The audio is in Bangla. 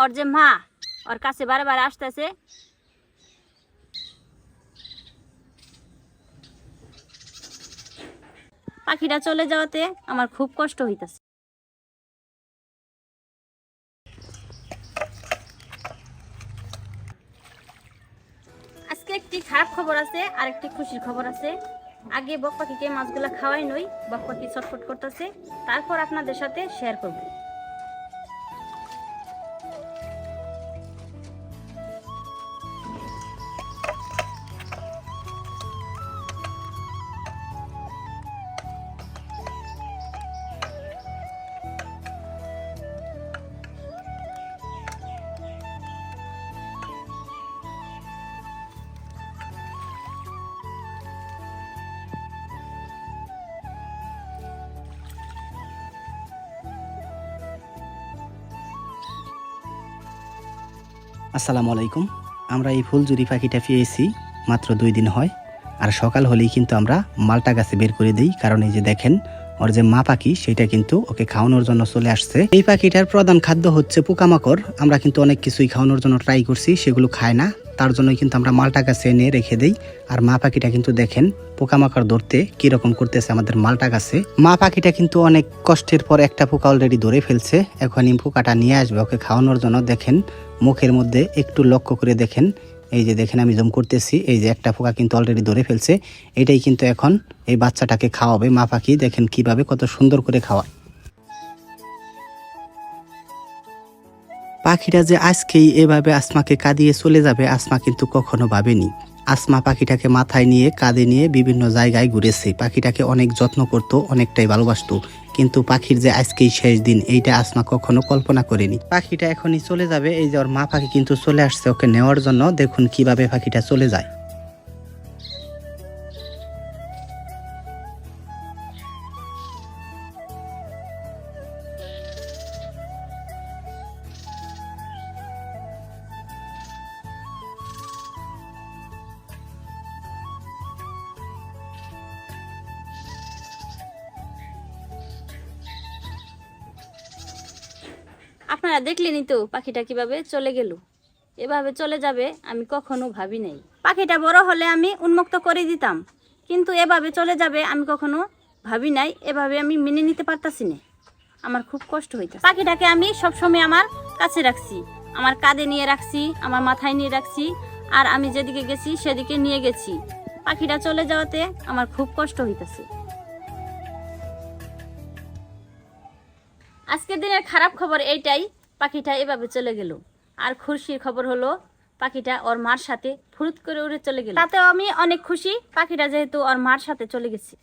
ওর যে মা ওর কাছে বারে বারে আসতেছে পাখিটা চলে যাওয়াতে আমার খুব কষ্ট হইতাছে আজকে একটি খারাপ খবর আছে আর একটি খুশির খবর আছে আগে বক পাখিকে মাছগুলা খাওয়াই নই বক পাখি ছটফট করতেছে তারপর আপনাদের সাথে শেয়ার করব আসসালামু আলাইকুম। আমরা এই ফুলজুরি পাখিটা পেয়েছি মাত্র দুই দিন হয়। আর সকাল হলেই কিন্তু আমরা মালটা গাছে বের করে দিই। কারণ এই যে দেখেন, ওর যে মা পাখি, সেটা কিন্তু ওকে খাওয়ানোর জন্য চলে আসছে। এই পাখিটার প্রধান খাদ্য হচ্ছে পোকামাকড়। আমরা কিন্তু অনেক কিছুই খাওয়ানোর জন্য ট্রাই করছি, সেগুলো খায় না। তার জন্যই কিন্তু আমরা মালটা গাছে এনে রেখে দেই। আর মা পাখিটা কিন্তু দেখেন পোকামাকড় ধরতে কীরকম করতেছে আমাদের মালটা গাছে মা পাখিটা কিন্তু অনেক কষ্টের পর একটা পোকা অলরেডি ধরে ফেলছে। এখন এই পোকাটা নিয়ে আসবে, ওকে খাওয়ানোর জন্য দেখেন মুখের মধ্যে একটু লক্ষ্য করে দেখেন। এই যে দেখেন আমি জম করতেছি, এই যে একটা পোকা কিন্তু অলরেডি ধরে ফেলছে। এটাই কিন্তু এখন এই বাচ্চাটাকে খাওয়াবে, মা পাখি দেখেন কীভাবে কত সুন্দর করে খাওয়ায়। পাখিটা যে আজকেই এভাবে আসমাকে কাঁদিয়ে চলে যাবে, আসমা কিন্তু কখনো ভাবেনি। আসমা পাখিটাকে মাথায় নিয়ে কাঁধে নিয়ে বিভিন্ন জায়গায় ঘুরেছে। পাখিটাকে অনেক যত্ন করতো, অনেকটাই ভালোবাসত। কিন্তু পাখির যে আজকেই শেষ দিন, এইটা আসমা কখনো কল্পনা করেনি। পাখিটা এখনই চলে যাবে, এই যে ওর মা পাখি কিন্তু চলে আসছে ওকে নেওয়ার জন্য। দেখুন কীভাবে পাখিটা চলে যায়। আপনারা দেখলেনই তো পাখিটা কীভাবে চলে গেল? এভাবে চলে যাবে আমি কখনো ভাবি নাই। পাখিটা বড় হলে আমি উন্মুক্ত করে দিতাম, কিন্তু এভাবে চলে যাবে আমি কখনো ভাবি নাই, এভাবে আমি মেনে নিতে পারতাছি না। আমার খুব কষ্ট হইতাছে। পাখিটাকে আমি সবসময় আমার কাছে রাখছি, আমার কাঁধে নিয়ে রাখছি, আমার মাথায় নিয়ে রাখছি, আর আমি যেদিকে গেছি সেদিকে নিয়ে গেছি। পাখিটা চলে যাওয়াতে আমার খুব কষ্ট হইতাছে। আজকের দিনের খারাপ খবর এইটাই, পাখিটা এভাবে চলে গেল। আর খুশির খবর হলো, পাখিটা ওর মার সাথে ফুরুত করে উড়ে চলে গেল। তাতেও আমি অনেক খুশি, পাখিটা যেহেতু ওর মার সাথে চলে গেছে।